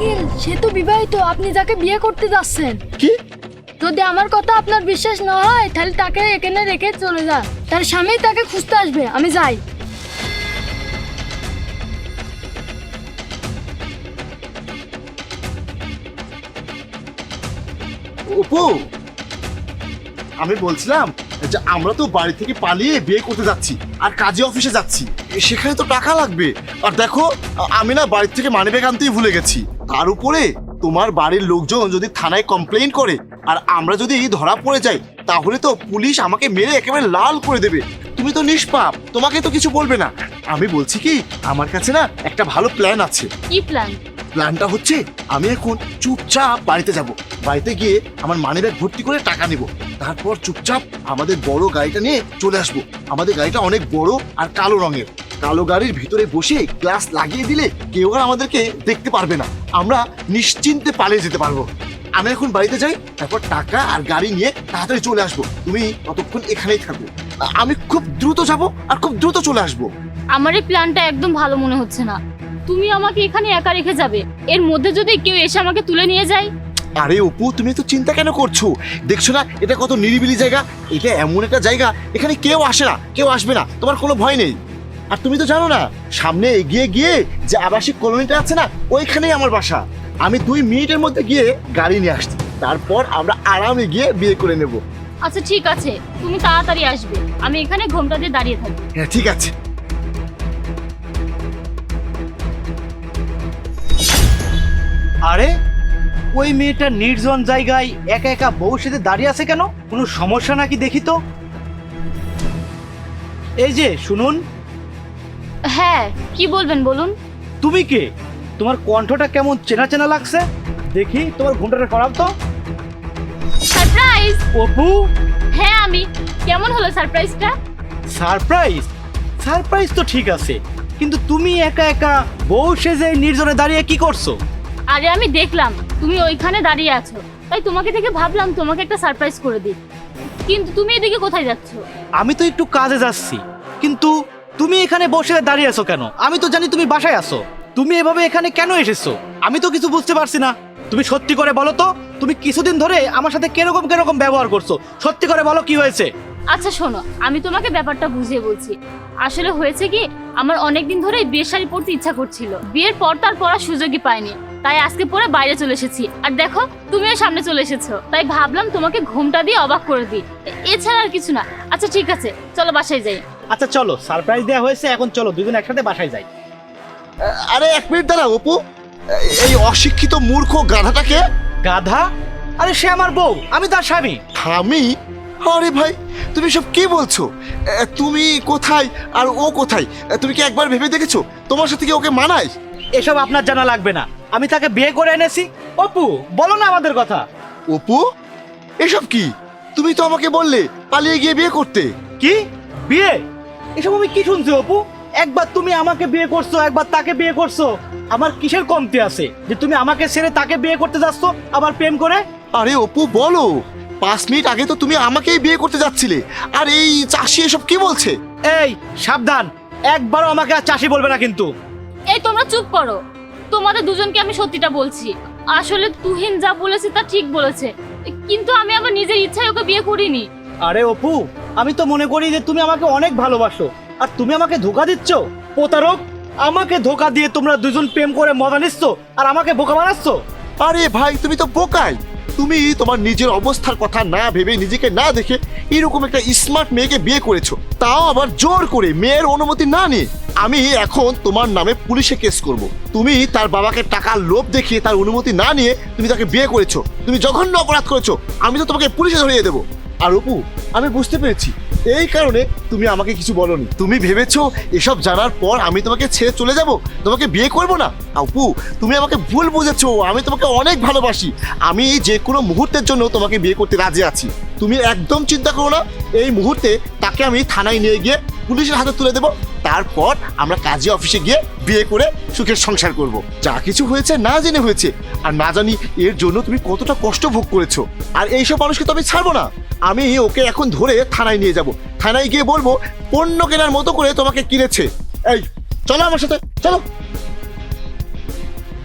Uncle সে তো বিবাহিত আপনি যাকে বিয়ে করতে যাচ্ছেন। কি? যদি আমার কথা আপনার বিশ্বাস না হয় তাহলে তাকে এখানে রেখে চলে যান। তার স্বামী তাকে খুঁজতে আসবে আমি যাই। অপু আমি বলছিলাম যে আমরা তো বাড়ি থেকে পালিয়ে বিয়ে করতে যাচ্ছি আর কাজে অফিসে যাচ্ছি। সেখানে তো টাকা লাগবে। আর দেখো আমি না বাড়ির থেকে মানিব্যাগ আনতেই ভুলে গেছি। তার উপরে তোমার বাড়ির লোকজন যদি থানায় কমপ্লেন করে আর আমরা যদি ধরা পড়ে যাই তাহলে তো পুলিশ আমাকে মেরে একেবারে লাল করে দেবে। তুমি তো নিষ্পাপ তোমাকে তো কিছু বলবে না। আমি বলছি কি আমার কাছে না একটা ভালো প্ল্যান আছে। কি প্ল্যান প্ল্যানটা হচ্ছে আমি এখন চুপচাপ বাড়িতে যাব। বাড়িতে গিয়ে আমার মানি ব্যাগ ভর্তি করে টাকা নেব। তারপর চুপচাপ আমাদের বড় গাড়িটা নিয়ে চলে আসব। আমাদের গাড়িটা অনেক বড় আর কালো রঙের। কালো গাড়ির ভিতরে বসে গ্লাস লাগিয়ে দিলে কেউ আর আমাদেরকে দেখতে পারবে না। আমরা নিশ্চিন্তে পালিয়ে যেতে পারব। আমি এখন বাড়িতে যাই তারপর টাকা আর গাড়ি নিয়ে তাড়াতাড়ি চলে আসব। তুমি ততক্ষণ এখানেই থাকো। আ- আমি খুব দ্রুত যাব আর খুব দ্রুত চলে আসব। আমার এই প্ল্যানটা একদম ভালো মনে হচ্ছে না। তুমি আমাকে এখানে একা রেখে যাবে। এর মধ্যে যদি কেউ এসে আমাকে তুলে নিয়ে যায়? আরে অপু তুমি তো চিন্তা কেন করছ? দেখছ না এটা কত নিরিবিলি জায়গা? এটা এমন একটা জায়গা এখানে কেউ আসে না কেউ আসবে না। তোমার কোনো ভয় নেই। আর তুমি তো জানো না সামনে এগিয়ে গিয়ে যে আবাসিক কলোনিটা আছে না ওইখানেই আমার বাসা। আমি দুই মিনিটের মধ্যে গিয়ে গাড়ি নিয়ে আসছি। তারপর আমরা আরামে গিয়ে বিয়ে করে নেব। আচ্ছা ঠিক আছে। তুমি তাড়াতাড়ি আসবে। আমি এখানে ঘোমটা দিয়ে দাঁড়িয়ে থাকব। হ্যাঁ ঠিক আছে। আরে ওই মেয়েটা নির্জন জায়গায় একা একা বউ সাথে দাঁড়িয়ে আছে কেন? কোনো সমস্যা নাকি দেখি তো? এই যে শুনুন। হ্যাঁ কি বলবেন বলুন? তুমি কে? তোমার কণ্ঠটা কেমন চেনা চেনা লাগছে? দেখি তোমার ঘুমটাটা করাও তো। সারপ্রাইজ! অপু? হ্যাঁ আমি। কেমন হলো সারপ্রাইজটা? সারপ্রাইজ? সারপ্রাইজ তো ঠিক আছে কিন্তু তুমি একা একা বউ সেজে নির্জনে দাঁড়িয়ে কি করছ? আরে আমি দেখলাম তুমি ওইখানে দাঁড়িয়ে আছো। তাই তোমাকে দেখে ভাবলাম তোমাকে একটা সারপ্রাইজ করে দিই। কিন্তু তুমি এদিকে কোথায় যাচ্ছ? আমি তো একটু কাজে যাচ্ছি কিন্তু তুমি এখানে বসে দাঁড়িয়ে আছো কেন? আমি তো জানি তুমি বাসায় আছো। তুমি এভাবে এখানে কেন এসেছ? আমি তো কিছু বুঝতে পারছি না। তুমি সত্যি করে বলো তো, তুমি কিছুদিন ধরে আমার সাথে কীরকম কীরকম ব্যবহার করছ? সত্যি করে বলো কি হয়েছে? আচ্ছা শোনো, আমি তোমাকে ব্যাপারটা বুঝিয়ে বলছি। আসলে হয়েছে কি, আমার অনেক দিন ধরেই বিয়ের শাড়ি পরতে ইচ্ছা করছিল। বিয়ের পর তার পরার সুযোগই পাইনি। তাই আজকে পরে বাইরে চলে এসেছি। আর দেখো, তুমিও সামনে চলে এসেছ। তাই ভাবলাম তোমাকে ঘুমটা দিয়ে অবাক করে দিই। এছাড়া আর কিছু না। আচ্ছা ঠিক আছে, চলো বাসায় যাই। আচ্ছা চলো সারপ্রাইজ দেওয়া হয়েছে এখন চলো দুজন একসাথে বাসায় যাই। আরে এক মিনিট দাঁড়া অপু। এই অশিক্ষিত মূর্খ গাধাটাকে? গাধা? আরে সে আমার বউ আমি তার স্বামী। আমি? আরে ভাই তুমি সব কি বলছো? এ, তুমি কোথায় আর ও কোথায়? এ, তুমি কি একবার ভেবে দেখেছ? তোমার সাথে কি ওকে মানায়? এসব আপনার জানা লাগবে না। আমি তাকে বিয়ে করে এনেছি। অপু বলো না আমাদের কথা। অপু এসব কি? তুমি তো আমাকে বললে পালিয়ে গিয়ে বিয়ে করতে। কি? বিয়ে? এসব আমি কি শুনছি অপু? একবার তুমি আমাকে বিয়ে করছ একবার তাকে বিয়ে করছ। আমার কিসের কমতি আছে? যে তুমি আমাকে ছেড়ে তাকে বিয়ে করতে যাচ্ছ আবার প্রেম করে? আরে অপু বলো। পাঁচ মিনিট আগে তো তুমি আমাকেই বিয়ে করতে যাচ্ছিলে। আর এই চাষি এসব কি বলছে? এই সাবধান। একবারও আমাকে আর চাষি বলবে না কিন্তু। এই তোমরা চুপ করো। তোমাদের দুজনকে আমি সত্যিটা বলছি। আসলে তুহিন যা বলেছে তা ঠিক বলেছে। কিন্তু আমি আমার নিজের ইচ্ছায় ওকে বিয়ে করিনি। আরে অপু, আমি তো মনে করি যে তুমি আমাকে অনেক ভালোবাসো। আর তুমি আমাকে ধোকা দিচ্ছ? প্রতারক, আমাকে ধোকা দিয়ে তোমরা দুজন প্রেম করে মজা নিচ্ছ আর আমাকে বোকা বানাচ্ছ? আরে ভাই, তুমি তো বোকাই। তুমি তোমার নিজের অবস্থার কথা না ভেবে নিজেকে না দেখে এরকম একটা স্মার্ট মেয়েকে বিয়ে করেছ। তাও আবার জোর করে মেয়ের অনুমতি না নিয়ে। আমি এখন তোমার নামে পুলিশে কেস করব। তুমি তার বাবাকে টাকার লোভ দেখিয়ে তার অনুমতি না নিয়ে তুমি তাকে বিয়ে করেছ। তুমি জঘন্য অপরাধ করেছ। আমি তো তোমাকে পুলিশে ধরিয়ে দেবো। আর অপু, আমি বুঝতে পেরেছি। এই কারণে তুমি আমাকে কিছু বলনি। তুমি ভেবেছো এসব জানার পর আমি তোমাকে ছেড়ে চলে যাব? তোমাকে বিয়ে করব না? অপু, তুমি আমাকে ভুল বুঝেছ। আমি তোমাকে অনেক ভালোবাসি। আমি যে কোনো মুহূর্তের জন্য তোমাকে বিয়ে করতে রাজি আছি। তুমি একদম চিন্তা করো না। এই মুহূর্তে তাকে আমি থানায় নিয়ে গিয়ে পুলিশের হাতে তুলে দেবো। তারপর আমরা কাজী অফিসে গিয়ে বিয়ে করে সুখের সংসার করব। যা কিছু হয়েছে না জেনে হয়েছে। আর না জানি এর জন্য তুমি কতটা কষ্ট ভোগ করেছ। আর এইসব মানুষকে তো আমি ছাড়বো না। আমি ওকে এখন ধরে থানায় নিয়ে যাব। থানায় গিয়ে বলব, পণ্য কেনার মতো করে তোমাকে কিনেছে। এই, চলো আমার সাথে, চলো।